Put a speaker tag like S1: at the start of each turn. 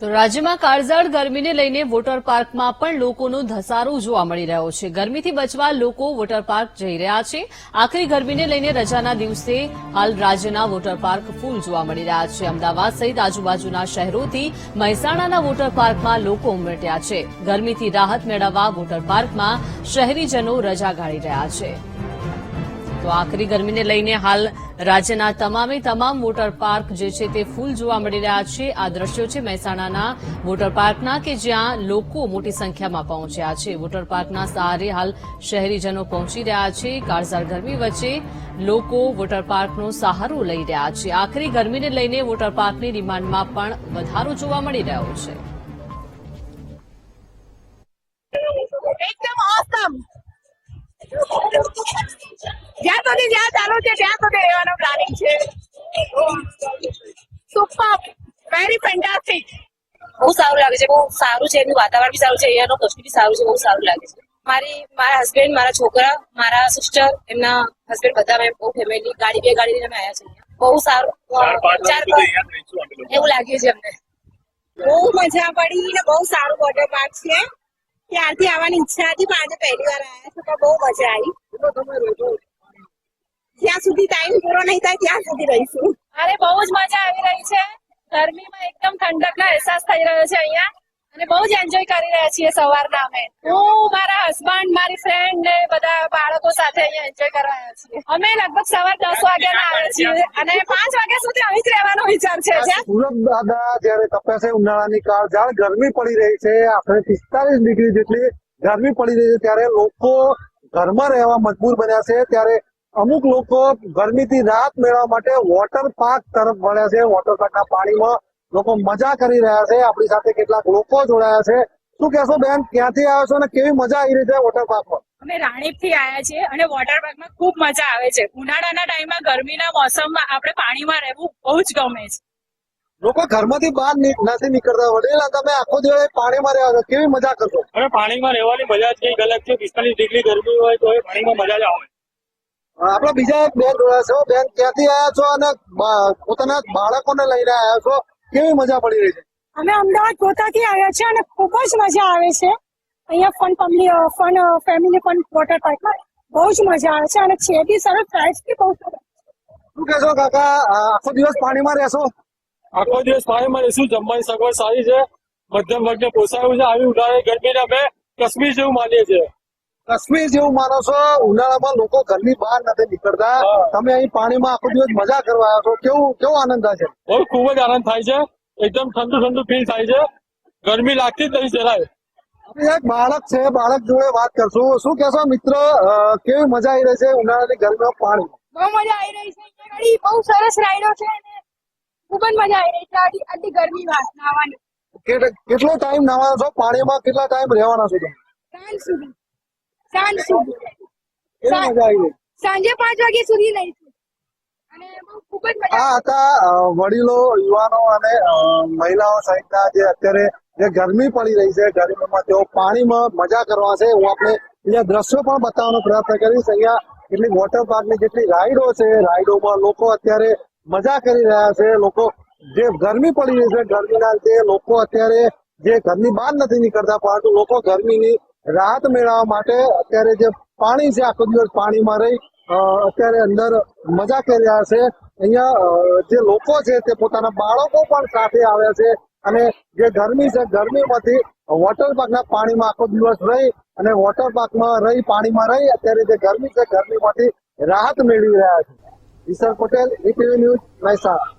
S1: તો રાજ્યમાં કાળઝાળ ગરમીને લઈને વોટર પાર્કમાં પણ લોકોનો ધસારો જોવા મળી રહ્યો છે. ગરમીથી બચવા લોકો વોટર પાર્ક જઈ રહ્યા છે. આખરી ગરમીને લઈને રજાના દિવસે હાલ રાજ્યના વોટર પાર્ક ફૂલ જોવા મળી રહ્યા છે. અમદાવાદ સહિત આજુબાજુના શહેરોથી મહેસાણાના વોટર પાર્કમાં લોકો ઉમટ્યા છે. ગરમીથી રાહત મેળવવા વોટર પાર્કમાં શહેરીજનો રજા ગાળી રહ્યા છે. તો આખરી ગરમીને લઈને હાલ રાજ્યના તમામે તમામ વોટર પાર્ક જે છે તે ફૂલ જોવા મળી રહ્યા છે. આ દ્રશ્યો છે મહેસાણાના વોટર પાર્કના કે જ્યાં લોકો મોટી સંખ્યામાં પહોંચ્યા છે. વોટર પાર્કના સહારે હાલ શહેરીજનો પહોંચી રહ્યા છે. કાળઝાળ ગરમી વચ્ચે લોકો વોટર પાર્કનો સહારો લઈ રહ્યા છે. આખરી ગરમીને લઈને વોટર પાર્કની ડિમાન્ડમાં પણ વધારો જોવા મળી રહ્યો છે.
S2: જ્યાં સુધી જ્યાં ચાલુ છે ત્યાં સુધી રહેવાનો પ્લાનિંગ છે. સુપર વેરી ફેન્ટાસ્ટિક
S3: બહુ સારું લાગે છે બહુ સારું છે એનું વાતાવરણ બી સારું છે અહીંયાનો કશું બી સારું છે બહુ સારું લાગે છે. મારી મારા હસબન્ડ મારા છોકરા મારા સિસ્ટર એમના હસબન્ડ બધા મેં બહુ ફેમિલી ગાડી બે ગાડી લઈને અમે આવ્યા છે બહુ સારું. ચાર એવું લાગ્યું છે અમને.
S2: બહુ મજા પડી ને બહુ સારું વોટર પાર્ક છે. ત્યારથી આવવાની ઈચ્છા હતી પણ આજે પહેલી વાર આવ્યા છે તો બહુ મજા આવી. જ્યાં સુધી ટાઈમ પૂરો નહીં થાય ત્યાં સુધી રહીશું.
S4: અરે બહુ જ મજા આવી રહી છે. ગરમીમાં એકદમ ઠંડકનો અહેસાસ થઈ રહ્યો છે અહીંયા. અને બહુ જ એન્જોય કરી રહ્યા છીએ સવારના અમે. હું મારા હસબન્ડ મારી ફ્રેન્ડ ને બધા બાળકો સાથે અહીંયા એન્જોય કરવા આવ્યા છીએ. અમે લગભગ સવાર દસ વાગ્યાના આવ્યા છીએ. અને પાંચ વાગ્યા સુધી અહીં જ રહેવાનો વિચાર છે.
S5: સુરત દાદા જયારે તપે ઉનાળાની કાળ કાળઝાળ ગરમી પડી રહી છે. આપણે પિસ્તાલીસ ડિગ્રી જેટલી ગરમી પડી રહી છે. ત્યારે લોકો ઘરમાં રહેવા મજબૂર બન્યા છે. ત્યારે અમુક લોકો ગરમીથી રાહત મેળવવા માટે વોટર પાર્ક તરફ વળ્યા છે. વોટર પાર્કના પાણીમાં લોકો મજા કરી રહ્યા છે. આપણી સાથે કેટલાક લોકો જોડાયા છે. શું કહેશો બેન? ક્યાંથી આવ્યો છો અને કેવી મજા આવી રહી છે વોટર પાર્કમાં
S4: અમે રાણીપથી આવ્યા છીએ અને વોટર પાર્કમાં ખૂબ મજા આવે છે. ઉનાળાના ટાઈમમાં ગરમીના મોસમમાં આપણે પાણીમાં રહેવું બહુ જ ગમે છે.
S5: લોકો ઘરમાંથી બહાર નથી નીકળતા. વડેલા તમે આખો દિવસ પાણીમાં રહેવા છો. કેવી મજા કરશો?
S6: અને પાણીમાં રહેવાની મજા જ કંઈક અલગ છે. પિસ્તાલીસ ડિગ્રી ગરમી હોય તો એ પાણીમાં મજા જ આવે.
S5: આપડે બીજા એક બેન જોડ્યા છો. બેન ક્યાંથી આવ્યા છો અને પોતાના બાળકોને લઈને આવ્યા છો. કેવી મજા પડી રહી છે?
S2: અમે અમદાવાદ પોતાથી આવ્યા છે અને ખૂબ જ મજા આવે છે. અહીંયા fun family fun family fun water પાર્કમાં બહુ જ મજા આવે છે અને છે બી સરસ પ્રાઇસ બી બહુ સરસ
S5: શું કહેશો કાકા? આખો દિવસ પાણીમાં રહેશો?
S6: આખો દિવસ પાણીમાં રહેશું. જમવાની સગવડ સારી છે. મધ્યમ વર્ગને પોસાયું છે. આવી ઉનાળે ગરમીને અમે કશ્મીર જેવું માનીએ છીએ.
S5: કાશ્મીર જેવું માનો છો ઉનાળામાં લોકો ઘરની બહાર નથી નીકળતા. તમે અહીં પાણીમાં આખો દિવસ મજા કરવા આવ્યા છો. કેવું કેવો આનંદ થાય છે?
S6: બહુ ખૂબ જ આનંદ થાય છે. એકદમ ઠંડુ ઠંડુ ફીલ થાય છે. ગરમી લાગતી જ નહીં જરાય.
S5: એક બાળક છે બાળક જોડે વાત કરશું. શું કહેશો મિત્ર કેવી મજા આવી રહી છે ઉનાળાની ગરમીમાં પાણી?
S2: બહુ મજા આવી રહી છે. બહુ સરસ રાઈડો છે ખૂબ જ મજા આવી રહી છે આટલી આટલી ગરમીમાં
S5: નાવાની. કેટલો ટાઈમ નાવાનો છો? પાણીમાં કેટલા ટાઈમ રહેવાના છો તમે?
S2: સુધી. સાંજ સુધી. સાંજે પાંચ વાગ્યા સુધી મજા
S5: આ હતા વડીલો યુવાનો અને મહિલાઓ સહિતના જે અત્યારે જે ગરમી પડી રહી છે ગરમીમાં તેઓ પાણીમાં મજા કરવા છે. હું આપણે અહીંયા દ્રશ્યો પણ બતાવવાનો પ્રયત્ન કરીશ. અહીંયા કેટલીક વોટર પાર્કની જેટલી રાઈડો છે રાઈડોમાં લોકો અત્યારે મજા કરી રહ્યા છે. લોકો જે ગરમી પડી રહી છે ગરમીના લીધે લોકો અત્યારે જે ઘરની બહાર નથી નીકળતા પરંતુ લોકો ગરમીની રાહત મેળવવા માટે અત્યારે જે પાણી છે, આખો દિવસ પાણીમાં રહી અત્યારે અંદર મજા કરી રહ્યા છે. અહીંયા જે લોકો છે તે પોતાના બાળકો પણ સાથે આવ્યા છે અને જે ગરમી છે, ગરમીમાંથી વોટર પાર્કના પાણીમાં આખો દિવસ રહી અને વોટર પાર્કમાં રહી, પાણીમાં રહી, અત્યારે જે ગરમી છે, ગરમીમાંથી રાહત મેળવી રહ્યા છે. ઈશ્વર પટેલ, ઈટીવી ન્યૂઝ, મહેસાણા.